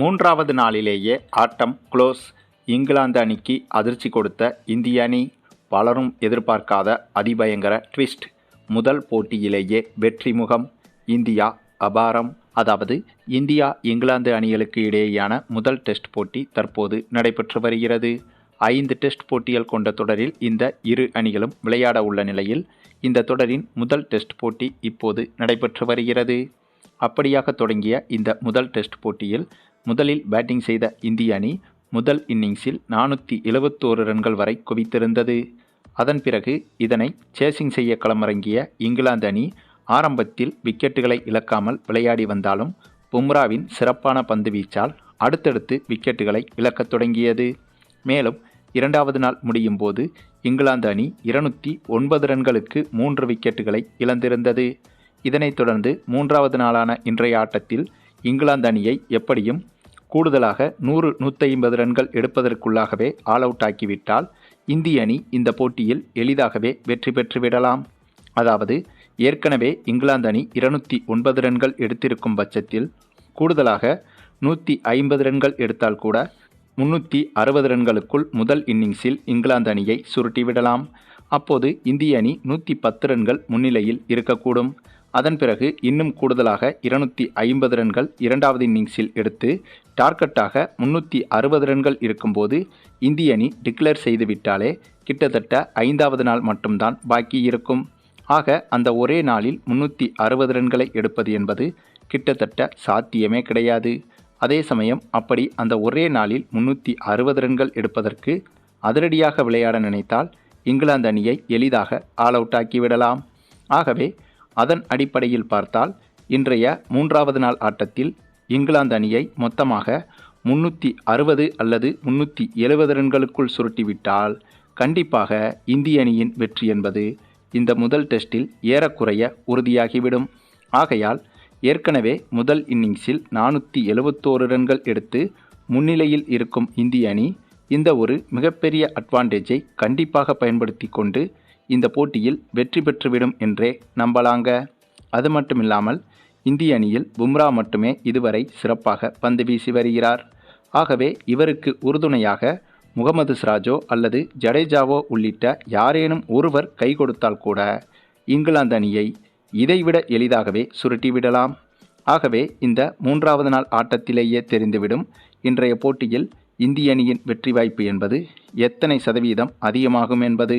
மூன்றாவது நாளிலேயே ஆட்டம் க்ளோஸ் இங்கிலாந்து அணிக்கு அதிர்ச்சி கொடுத்த இந்திய அணி. பலரும் எதிர்பார்க்காத அதிபயங்கர ட்விஸ்ட். முதல் போட்டியிலேயே வெற்றி முகம் இந்தியா அபாரம். அதாவது இந்தியா இங்கிலாந்து அணிகளுக்கு இடையேயான முதல் டெஸ்ட் போட்டி தற்போது நடைபெற்று வருகிறது. ஐந்து டெஸ்ட் போட்டிகள் கொண்ட தொடரில் இந்த இரு அணிகளும் விளையாட உள்ள நிலையில் இந்த தொடரின் முதல் டெஸ்ட் போட்டி இப்போது நடைபெற்று வருகிறது. அப்படியாக தொடங்கிய இந்த முதல் டெஸ்ட் போட்டியில் முதலில் பேட்டிங் செய்த இந்திய அணி முதல் இன்னிங்ஸில் நானூற்றி எழுபத்தோரு ரன்கள் வரை குவித்திருந்தது. அதன் பிறகு இதனை சேசிங் செய்ய களமிறங்கிய இங்கிலாந்து அணி ஆரம்பத்தில் விக்கெட்டுகளை இழக்காமல் விளையாடி வந்தாலும் பும்ராவின் சிறப்பான பந்து வீச்சால் அடுத்தடுத்து விக்கெட்டுகளை இழக்கத் தொடங்கியது. மேலும் இரண்டாவது நாள் முடியும் போது இங்கிலாந்து அணி இருநூற்றி ஒன்பது ரன்களுக்கு மூன்று விக்கெட்டுகளை இழந்திருந்தது. இதனைத் தொடர்ந்து மூன்றாவது நாளான இன்றைய ஆட்டத்தில் இங்கிலாந்து அணியை எப்படியும் கூடுதலாக நூறு நூற்றி ஐம்பது ரன்கள் எடுப்பதற்குள்ளாகவே ஆல் அவுட் ஆக்கிவிட்டால் இந்திய அணி இந்த போட்டியில் எளிதாகவே வெற்றி பெற்றுவிடலாம் அதாவது ஏற்கனவே இங்கிலாந்து அணி இருநூற்றி ஒன்பது ரன்கள் எடுத்திருக்கும் பட்சத்தில் கூடுதலாக நூற்றி ஐம்பது ரன்கள் எடுத்தால் கூட முன்னூற்றி அறுபது ரன்களுக்குள் முதல் இன்னிங்ஸில் இங்கிலாந்து அணியை சுருட்டிவிடலாம் அப்போது இந்திய அணி நூற்றி பத்து ரன்கள் முன்னிலையில் இருக்கக்கூடும். அதன் பிறகு இன்னும் கூடுதலாக இருநூற்றி ஐம்பது ரன்கள் இரண்டாவது இன்னிங்ஸில் எடுத்து டார்கெட்டாக முன்னூற்றி அறுபது ரன்கள் இருக்கும்போது இந்திய அணி டிக்ளேர் செய்துவிட்டாலே கிட்டத்தட்ட ஐந்தாவது நாள் மட்டும்தான் பாக்கி இருக்கும். ஆக அந்த ஒரே நாளில் முன்னூற்றி அறுபது ரன்களை எடுப்பது என்பது கிட்டத்தட்ட சாத்தியமே கிடையாது. அதே சமயம் அப்படி அந்த ஒரே நாளில் முன்னூற்றி அறுபது ரன்கள் எடுப்பதற்கு அதிரடியாக விளையாட நினைத்தால் இங்கிலாந்து அணியை எளிதாக ஆல் அவுட் ஆக்கிவிடலாம் ஆகவே அதன் அடிப்படையில் பார்த்தால் இன்றைய மூன்றாவது நாள் ஆட்டத்தில் இங்கிலாந்து அணியை மொத்தமாக முன்னூற்றி அறுபது அல்லது முன்னூற்றி எழுபது ரன்களுக்குள் சுருட்டிவிட்டால் கண்டிப்பாக இந்திய அணியின் வெற்றி என்பது இந்த முதல் டெஸ்டில் ஏறக்குறைய உறுதியாகிவிடும். ஆகையால் ஏற்கனவே முதல் இன்னிங்ஸில் நானூற்றி எழுபத்தோரு ரன்கள் எடுத்து முன்னிலையில் இருக்கும் இந்திய அணி இந்த ஒரு மிகப்பெரிய அட்வான்டேஜை கண்டிப்பாக பயன்படுத்தி கொண்டு இந்த போட்டியில் வெற்றி பெற்றுவிடும் என்றே நம்பலாங்க. அது மட்டுமில்லாமல் இந்திய அணியில் பும்ரா மட்டுமே இதுவரை சிறப்பாக பந்து வீசி வருகிறார். ஆகவே இவருக்கு உறுதுணையாக முகமது சிராஜோ அல்லது ஜடேஜாவோ உள்ளிட்ட யாரேனும் ஒருவர் கை கொடுத்தால் கூட இங்கிலாந்து அணியை இதைவிட எளிதாகவே சுருட்டிவிடலாம். ஆகவே இந்த மூன்றாவது நாள் ஆட்டத்திலேயே தெரிந்துவிடும். இன்றைய போட்டியில் இந்திய அணியின் வெற்றி வாய்ப்பு என்பது எத்தனை சதவீதம் அதிகமாகும் என்பது?